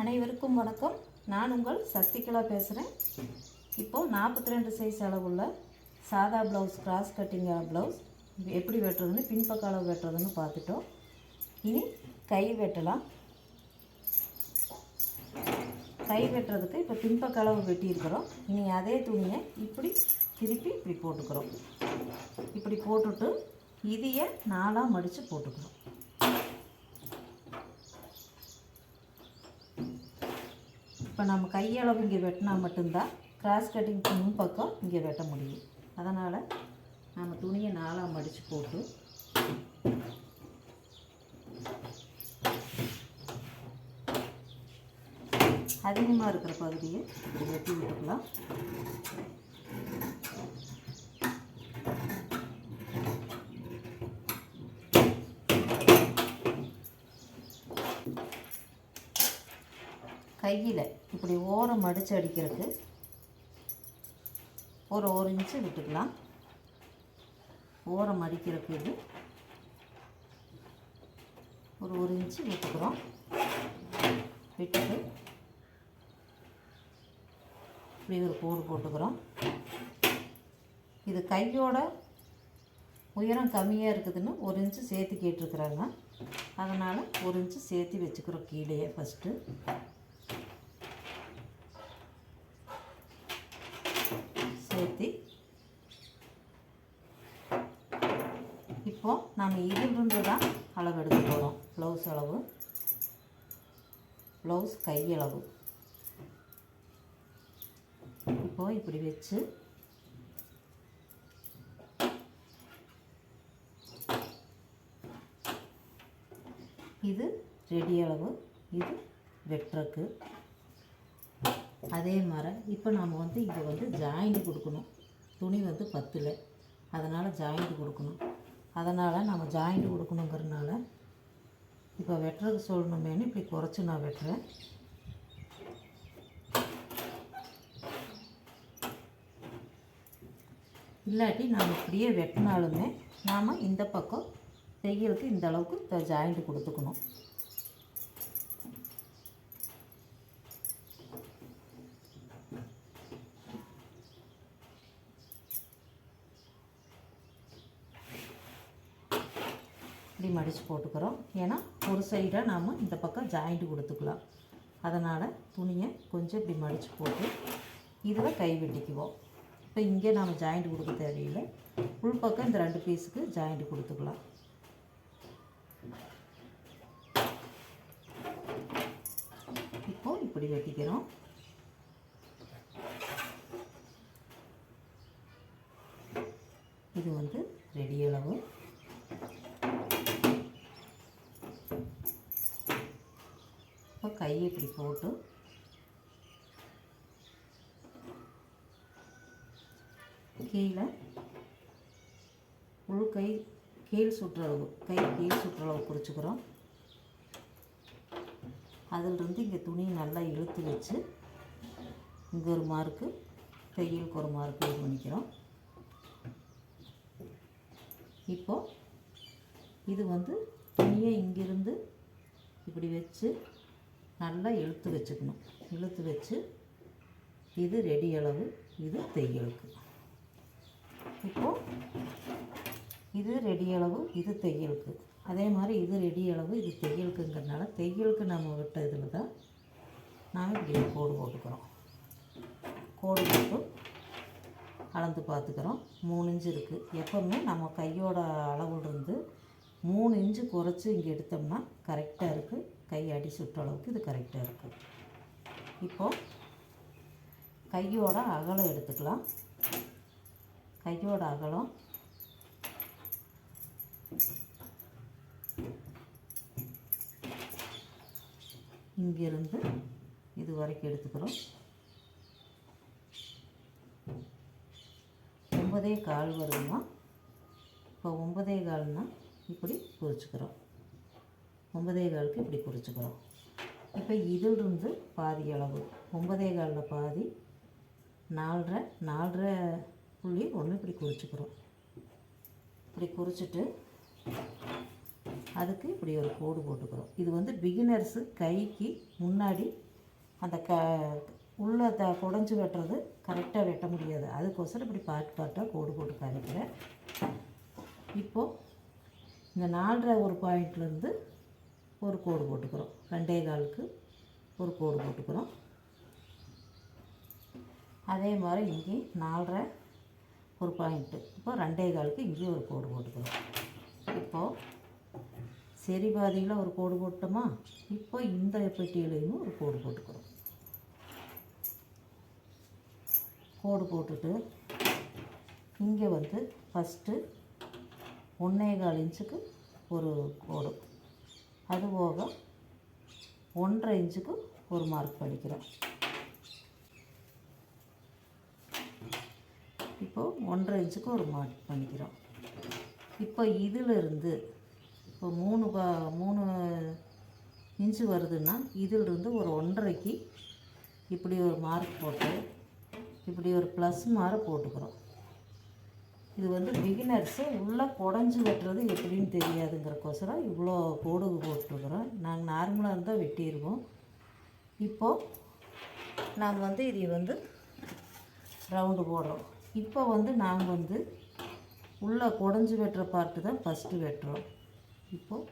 அனைவருக்கும் வணக்கம். நான் உங்கள் சக்திகலா பேசுகிறேன் இப்போது நாற்பத்தி ரெண்டு சைஸ் அளவுள்ள சாதா ப்ளவுஸ் கிராஸ் கட்டிங் ப்ளவுஸ் எப்படி வெட்டுறதுன்னு பின்பக்க அளவு வெட்டுறதுன்னு பார்த்துட்டோம். இனி கை வெட்டலாம். கை வெட்டுறதுக்கு இப்போ பின்பக்க அளவு வெட்டியிருக்கிறோம். இனி அதே துணியை இப்படி திருப்பி இப்படி போட்டுக்கிறோம். இப்படி போட்டுட்டு இதையை நாலாக மடித்து போட்டுக்கிறோம். இப்போ நம்ம கையளவு இங்கே வெட்டினா மட்டும்தான் கிராஸ் கட்டிங் முன் பக்கம் இங்கே வெட்ட முடியும். அதனால் நம்ம துணியை நாலாக மடித்து போட்டு அதிகமாக இருக்கிற பகுதியை வெட்டி விட்டுக்கலாம் கையில் இப்படி ஓரம் மடித்து அடிக்கிறதுக்கு ஒரு ஒரு இன்ச்சு விட்டுக்கலாம். ஓரம் அடிக்கிறதுக்கு இது ஒரு ஒரு இன்ச்சு விட்டுக்கிறோம். விட்டுட்டு இப்படி ஒரு கோடு போட்டுக்கிறோம். இது கையோட உயரம் கம்மியாக இருக்குதுன்னு ஒரு இன்ச்சு சேர்த்து கேட்டிருக்குறாங்க. அதனால் ஒரு இன்ச்சு சேர்த்து வச்சுக்கிறோம் கீழேயே ஃபஸ்ட்டு சேர்த்து இப்போது நம்ம இதிலிருந்து தான் அளவு எடுக்க போகிறோம் ப்ளவுஸ் அளவு. ப்ளவுஸ் கையளவு இப்போது இப்படி வச்சு இது ரெடி அளவு இது வெட்டுறக்கு. அதே மாதிரி இப்போ நாம் வந்து இங்கே வந்து ஜாயிண்ட் கொடுக்கணும். துணி வந்து பத்தில். அதனால் ஜாயிண்ட் கொடுக்கணும். அதனால் நம்ம ஜாயிண்ட் கொடுக்கணுங்கிறதுனால இப்போ வெட்டுறதுக்கு சொல்லணுமேனு இப்படி குறைச்சி நான் வெட்டுறேன். இல்லாட்டி நாம் இப்படியே வெட்டினாலுமே நாம் இந்த பக்கம் தையலுக்கு இந்த அளவுக்கு ஜாயிண்ட் கொடுத்துக்கணும். இப்படி மடித்து போட்டுக்கிறோம். ஏன்னா ஒரு சைடாக நாம் இந்த பக்கம் ஜாயிண்ட் கொடுத்துக்கலாம். அதனால் துணியை கொஞ்சம் இப்படி மடித்து போட்டு இதில் கை வெட்டிக்குவோம். இப்போ இங்கே நாம் ஜாயிண்ட் கொடுக்க தேவையில்லை. உள்பக்கம் இந்த ரெண்டு பீஸுக்கு ஜாயிண்ட் கொடுத்துக்கலாம். இப்போது இப்படி வெட்டிக்கிறோம் இது வந்து ரெடி அளவு இப்போ கையை இப்படி போட்டு கீழே முழு கை கீழ் சுற்றளவு கை கீழ் சுற்றளவு குறிச்சிக்கிறோம். அதிலிருந்து இங்கே துணியை நல்லா இழுத்து வச்சு இங்கே ஒரு மார்க்கு கையிலுக்கு ஒரு மார்க்கு இது பண்ணிக்கிறோம். இப்போது இது வந்து துணியை இங்கிருந்து இப்படி வச்சு நல்லா இழுத்து வச்சுக்கணும். இழுத்து வச்சு இது ரெடி அளவு இது தையலுக்கு இப்போது இது ரெடி அளவு இது தையலுக்கு அதே மாதிரி இது ரெடி அளவு இது தையலுக்குங்கிறதுனால தையலுக்கு நம்ம விட்ட இதில் தான் நாம் இப்படி கோடு போட்டுக்கிறோம். கோடு போட்டு அளந்து பார்த்துக்கிறோம். மூணு இன்ச்சு இருக்குது எப்போவுமே நம்ம கையோட அளவுலேருந்து மூணு இன்ச்சு குறைச்சி இங்கே எடுத்தோம்னா கரெக்டாக இருக்குது கை அடி சுற்றளவுக்கு இது கரெக்டாக இருக்குது இப்போது கையோட அகலம் எடுத்துக்கலாம். கையோட அகலம் இங்கிருந்து இது வரைக்கும் எடுத்துக்கிறோம். ஒன்பதே கால் வருமா? இப்போ ஒன்பதே கால்னால் இப்படி குறிச்சிக்கிறோம் ஒன்பதே காலுக்கு இப்படி குறிச்சிக்கிறோம். இப்போ இதிலிருந்து பாதி அளவு. ஒன்பதே காலில் பாதி நாலரை நாலரை புள்ளி ஒன்று இப்படி குறிச்சிக்கிறோம். இப்படி குறிச்சிட்டு அதுக்கு இப்படி ஒரு கோடு போட்டுக்கிறோம். இது வந்து பிகினர்ஸு கைக்கு முன்னாடி அந்த க உள்ள த குடஞ்சி வெட்டுறது கரெக்டாக வெட்ட முடியாது. அதுக்கோசரம் இப்படி பார்ட் பார்ட்டாக கோடு போட்டு காமிக்கிறேன். இப்போது இந்த நாலரை ஒரு பாயிண்ட்லேருந்து ஒரு கோடு போட்டுக்கிறோம். ரெண்டே காலுக்கு ஒரு கோடு போட்டுக்கிறோம். அதே மாதிரி இங்கேயும் நாலரை ஒரு பாயிண்ட்டு இப்போ ரெண்டே காலுக்கு இங்கேயும் ஒரு கோடு போட்டுக்கிறோம். இப்போது சரி பாதியில் ஒரு கோடு போட்டோமா இப்போ இந்த பெட்டியிலையும் ஒரு கோடு போட்டுக்கிறோம். கோடு போட்டுட்டு இங்கே வந்து ஃபஸ்ட்டு ஒன்றே கால் இன்ச்சுக்கு ஒரு கோடு. அது போக ஒன்றரை இன்ச்சுக்கு ஒரு மார்க் படிக்கிறோம். இப்போது ஒன்றரை இன்ச்சுக்கு ஒரு மார்க் பண்ணிக்கிறோம். இப்போ இதிலிருந்து இப்போ மூணு பா மூணு இன்ச்சு வருதுன்னா இதிலிருந்து ஒரு ஒன்றரைக்கு இப்படி ஒரு மார்க் போட்டு இப்படி ஒரு ப்ளஸ் மார்க் போட்டுக்கிறோம். இது வந்து பிகினர்ஸு உள்ளே குடஞ்சி வெட்டுறது எப்படின்னு தெரியாதுங்கிறக்கோசரம் இவ்வளோ கோடு போட்டுருக்குறோம். நாங்கள் நார்மலாக இருந்தால் வெட்டிடுவோம் இப்போது நாங்கள் வந்து இதை வந்து ரவுண்டு போடுறோம். இப்போ வந்து நாங்கள் வந்து உள்ளே குடஞ்சி வெட்டுற பார்ட்டு தான் ஃபஸ்ட்டு வெட்டுறோம். இப்போது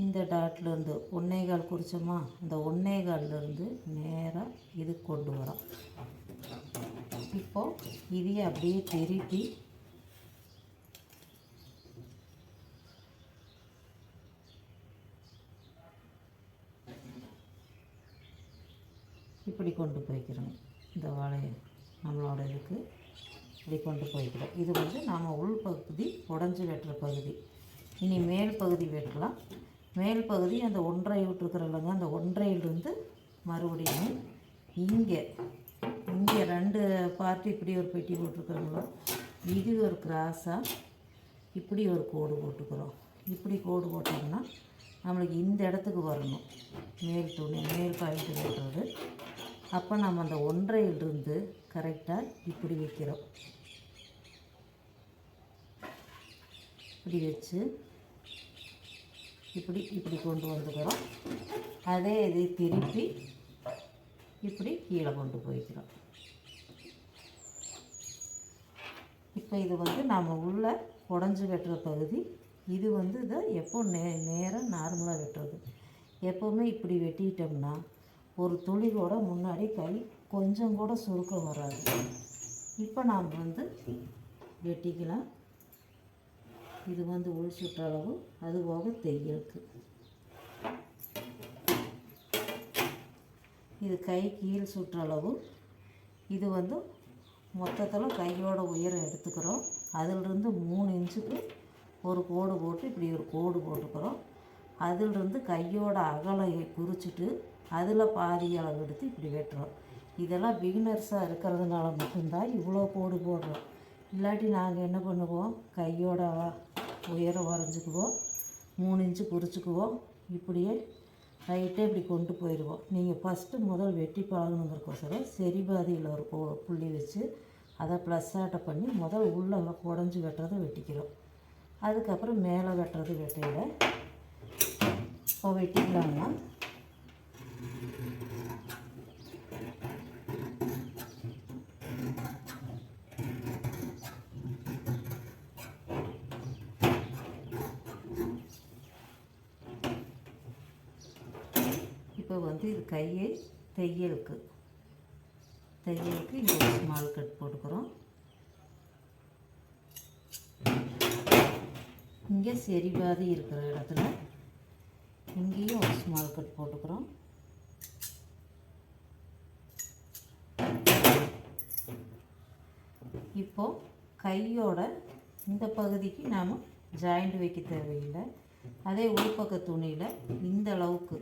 இந்த டாட்லேருந்து ஒன்னேகால் குறித்தோமா குறிச்சோமா இந்த ஒன்னேகால்லேருந்து நேராக இது கொண்டு வரோம். இப்போது இதையே அப்படியே திருப்பி இப்படி கொண்டு போய்க்கிறோம். இந்த வாழையை நம்மளோட இதுக்கு இப்படி கொண்டு போய்க்கிறோம். இது வந்து நாம் உள் பகுதி உடஞ்சி வெட்டுற பகுதி. இனி மேல் பகுதி வெட்டலாம். மேல் பகுதி அந்த ஒன்றை விட்டுருக்குறல்லங்க அந்த ஒன்றையிலிருந்து மறுபடியும் இங்கே இங்கே ரெண்டு பார்ட்டி இப்படி ஒரு பெட்டி போட்டிருக்கிறோங்களோ இது ஒரு கிராஸாக இப்படி ஒரு கோடு போட்டுக்கிறோம். இப்படி கோடு போட்டோம்னா நம்மளுக்கு இந்த இடத்துக்கு வரணும். மேல் துணி மேல் பாயிண்ட் வெட்டுறது அப்போ நம்ம அந்த ஒன்றையிலிருந்து கரெக்டாக இப்படி வைக்கிறோம். இப்படி வச்சு இப்படி இப்படி கொண்டு வந்துக்கிறோம். அதே இது திருப்பி இப்படி கீழே கொண்டு போய்க்கிறோம். இப்போ இது வந்து நம்ம உள்ளே உடஞ்சி வெட்டுற பகுதி. இது வந்து இதை எப்போ நே நேராக நார்மலாக வெட்டுறது? எப்போவுமே இப்படி வெட்டிட்டோம்னா ஒரு துளி கூட முன்னாடி கை கொஞ்சம் கூட சுருக்கம் வராது. இப்போ நாம் வந்து வெட்டிக்கலாம். இது வந்து உள் சுற்றளவு அது போக தையலுக்கு இது கை கீழ் சுற்றளவு இது வந்து மொத்தத்தில் கையோட உயரம் எடுத்துக்கிறோம். அதிலிருந்து மூணு இன்ச்சுக்கு ஒரு கோடு போட்டு இப்படி ஒரு கோடு போட்டுக்கிறோம். அதிலிருந்து கையோட அகலையை குறிச்சிட்டு அதில் பாதி அளவு எடுத்து இப்படி வெட்டுறோம். இதெல்லாம் பிகினர்ஸாக இருக்கிறதுனால மட்டும்தான் இவ்வளோ கோடு போடுறோம். இல்லாட்டி நாங்கள் என்ன பண்ணுவோம்? கையோட உயரம் வரைஞ்சிக்குவோம் மூணு இன்ச்சு குறிச்சிக்குவோம் இப்படியே ரைட்டே இப்படி கொண்டு போயிடுவோம். நீங்கள் ஃபஸ்ட்டு முதல் வெட்டி பழகணுங்கிறக்கோசரம் சரி பாதியில் ஒரு புள்ளி வச்சு அதை ப்ளஸ் ஆட்டை பண்ணி முதல் உள்ளே குடஞ்சி வெட்டுறதை வெட்டிக்கிறோம். அதுக்கப்புறம் மேலே வெட்டுறது வெட்டையில். இப்போ வெட்டிக்கலாம்னா இப்போ வந்து இது கையை தையலுக்கு. தையலுக்கு இங்கே ஒரு ஸ்மால் கட் போட்டுக்கிறோம். இங்கே செறிவாதி இருக்கிற இடத்துல இங்கேயும் ஒரு ஸ்மால் கட் போட்டுக்கிறோம். இப்போது கையோட இந்த பகுதிக்கு நாம் ஜாயிண்ட் வைக்க தேவையில்லை. அதே உள்பக்க துணியில் இந்த அளவுக்கு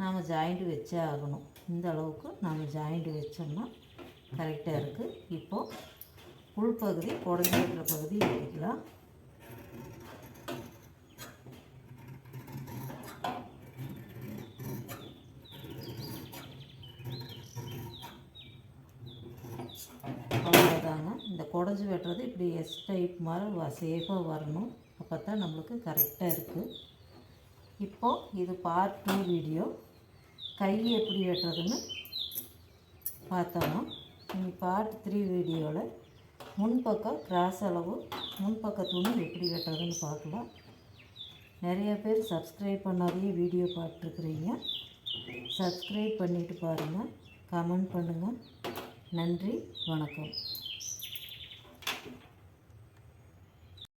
நாம் ஜாயிண்ட் வச்சே ஆகணும். இந்த அளவுக்கு நாம் ஜாயிண்ட் வச்சோம்னா கரெக்டாக இருக்குது இப்போது உள்பகுதி உடஞ்சி பகுதி எடுத்துக்கலாம். அவ்வளோதாங்க இந்த குடஞ்சி குடஞ்சி வெட்டுறது இப்படி எஸ் டைப் மாதிரி சேஃபாக வரணும். அப்போ தான் நம்மளுக்கு கரெக்டாக இருக்குது இப்போது இது பார்ட் டூ வீடியோ கை எப்படி வெட்டுறதுன்னு பார்த்தோம். இனி பார்ட் த்ரீ வீடியோவில் முன்பக்கம் கிராஸ் அளவு முன்பக்க துணி எப்படி வெட்டுறதுன்னு பார்க்கலாம். நிறைய பேர் சப்ஸ்கிரைப் பண்ணாதையே வீடியோ பார்த்துருக்குறீங்க. சப்ஸ்கிரைப் பண்ணிவிட்டு பாருங்கள் கமெண்ட் பண்ணுங்கள் நன்றி வணக்கம்.